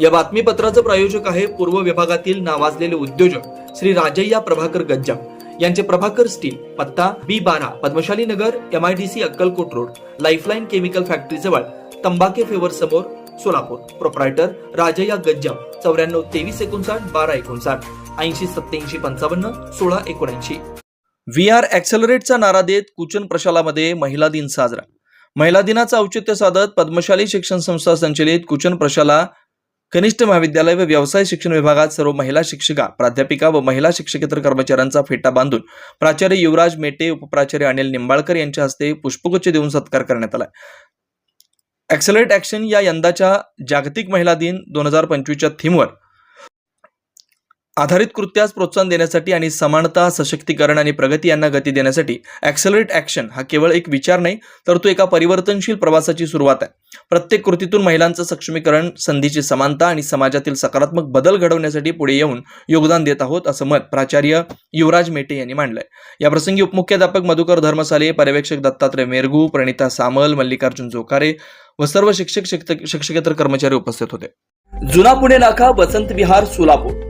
या बातमीपत्राचं प्रायोजक आहे पूर्व विभागातील नावाजलेले उद्योजक श्री राजय्या प्रभाकर गज्जा यांचे प्रभाकर स्टील पत्ता बी बारा पद्मशाली नगर M I D C Akkalkot road lifeline chemical factory जवळ तंबाके फेवर समोर सोलापूर. प्रोप्रायटर राजय्या गज्जा चौऱ्याण्णव तेवीस एकोणसाठ बारा एकोणसाठ ऐंशी सत्याऐंशी पंचावन्न सोळा एकोणऐंशी. व्ही आर ॲक्सेलरेटचा नारा देत कुचन प्रशालामध्ये महिला दिन साजरा. महिला दिनाचं औचित्य साधत पद्मशाली शिक्षण संस्था संचलित कुचन प्रशाला कनिष्ठ महाविद्यालय व व्यवसाय शिक्षण विभागात सर्व महिला शिक्षिका प्राध्यापिका व महिला शिक्षकेतर कर्मचाऱ्यांचा फेटा बांधून प्राचार्य युवराज मेटे उपप्राचार्य अनिल निंबाळकर यांच्या हस्ते पुष्पगुच्छ देऊन सत्कार करण्यात आला. ॲक्सेलरेट ॲक्शन या यंदाच्या जागतिक महिला दिन दोन हजार पंचवीसच्या थीमवर आधारित कृत्यास प्रोत्साहन देण्यासाठी आणि समानता सशक्तीकरण आणि प्रगती यांना गती देण्यासाठी ॲक्सेलरेट ॲक्शन हा केवळ एक विचार नाही तर तो एका परिवर्तनशील प्रवासाची सुरुवात आहे. प्रत्येक कृतीतून महिलांचं सक्षमीकरण संधीची समानता आणि समाजातील सकारात्मक बदल घडवण्यासाठी पुढे येऊन योगदान देत आहोत असं मत प्राचार्य युवराज मेटे यांनी मांडलंय. याप्रसंगी उपमुख्याध्यापक मधुकर धर्मसाले पर्यवेक्षक दत्तात्रय मेरगू प्रणिता सामल मल्लिकार्जुन जोकारे व सर्व शिक्षक शिक्षक शिक्षकेतर कर्मचारी उपस्थित होते. जुना पुणे नाका Vasant Vihar Solapur.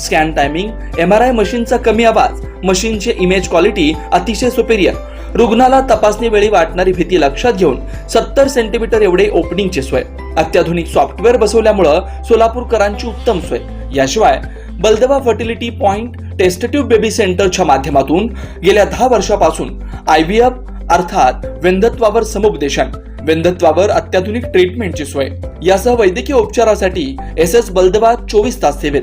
scan timing M R I मशीनचा कमी आवाज मशीनचे इमेज क्वालिटी अतिशय सुपेरियर रुग्णाला तपासणी वेळी वाटणारी भीती लक्षात घेऊन सत्तर सेंटीमीटर एवढे ओपनिंगची सोय. अत्याधुनिक सॉफ्टवेअर बसवल्यामुळं सोलापूरकरांची उत्तम सोय. याशिवाय Baldawa fertility point test tube baby सेंटरच्या माध्यमातून गेल्या दहा वर्षापासून आय व्ही एफ अर्थात वेंधत्वावर समुपदेशन वेंधत्वावर अत्याधुनिक ट्रीटमेंटची सोय. यासह वैद्यकीय उपचारासाठी एस एस बलदवा चोवीस तास सेवेत.